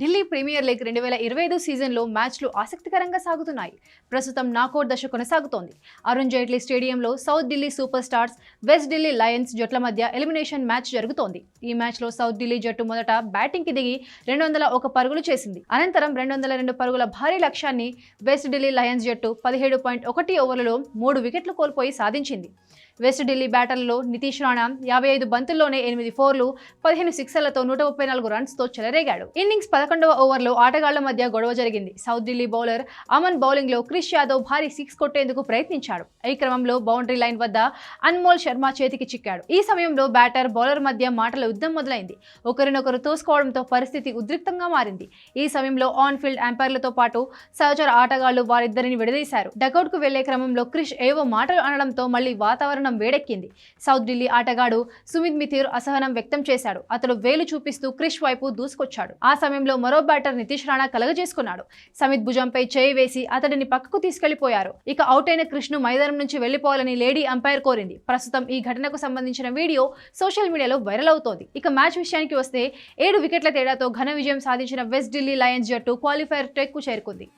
Delhi premier league రెండు వేల ఇరవై ఐదు సీజన్లో మ్యాచ్లు ఆసక్తికరంగా సాగుతున్నాయి. ప్రస్తుతం నాకౌట్ దశ కొనసాగుతోంది. అరుణ్ జైట్లీ స్టేడియంలో South Delhi Super Stars West Delhi Lions జట్ల మధ్య ఎలిమినేషన్ మ్యాచ్ జరుగుతోంది. ఈ మ్యాచ్లో సౌత్ ఢిల్లీ జట్టు మొదట బ్యాటింగ్కి దిగి రెండు వందల ఒక పరుగులు చేసింది. అనంతరం రెండు వందల రెండు పరుగుల భారీ లక్ష్యాన్ని వెస్ట్ ఢిల్లీ లయన్స్ జట్టు పదిహేడు పాయింట్ ఒకటి ఓవర్లలో మూడు వికెట్లు కోల్పోయి సాధించింది. వెస్ట్ ఢిల్లీ బ్యాటర్లో నితీష్ రాణా యాభై ఐదు బంతుల్లోనే ఎనిమిది ఫోర్లు పదిహేను సిక్సర్లతో నూట ముప్పై నాలుగు రన్స్తో చెలరేగాడు. ఇన్నింగ్స్ పదకొండవ ఓవర్లో ఆటగాళ్ళ మధ్య గొడవ జరిగింది. సౌత్ ఢిల్లీ బౌలర్ అమన్ బౌలింగ్లో క్రిష్ యాదవ్ భారీ సిక్స్ కొట్టేందుకు ప్రయత్నించాడు. ఈ క్రమంలో బౌండరీ లైన్ వద్ద అన్మోల్ శర్మ చేతికి చిక్కాడు. ఈ సమయంలో బ్యాటర్ బౌలర్ మధ్య మాటల యుద్ధం మొదలైంది. ఒకరినొకరు తోసుకోవడంతో పరిస్థితి ఉద్రిక్తంగా మారింది. ఈ సమయంలో ఆన్ ఫీల్డ్ అంపైర్లతో పాటు సహచర ఆటగాళ్ళు వారిద్దరిని విడదీశారు. డకౌట్కు వెళ్ళే క్రమంలో క్రిష్ ఏవో మాటలు అనడంతో మళ్ళీ వాతావరణం వేడెక్కింది. సౌత్ ఢిల్లీ ఆటగాడు సుమిత్ మిథిర్ అసహనం వ్యక్తం చేశాడు. అతడు వేలు చూపిస్తూ క్రిష్ వైపు దూసుకొచ్చాడు. ఆ సమయంలో మరో బ్యాటర్ నితీష్ రాణా కలగజేసుకున్నాడు. సమిత్ భుజంపై చేయి వేసి అతడిని పక్కకు తీసుకెళ్ళిపోయారు. ఇక అవుట్ అయిన క్రిష్ మైదానం నుంచి వెళ్ళిపోవాలని లేడీ అంపైర్ కోరింది. ప్రస్తుతం ఈ ఘటనకు సంబంధించిన వీడియో సోషల్ మీడియాలో వైరల్ అవుతోంది. ఇక మ్యాచ్ విషయానికి వస్తే ఏడు వికెట్ల తేడాతో ఘన విజయం సాధించిన వెస్ట్ ఢిల్లీ లయన్స్ జట్టు క్వాలిఫైర్ టెక్కు చేరుకుంది.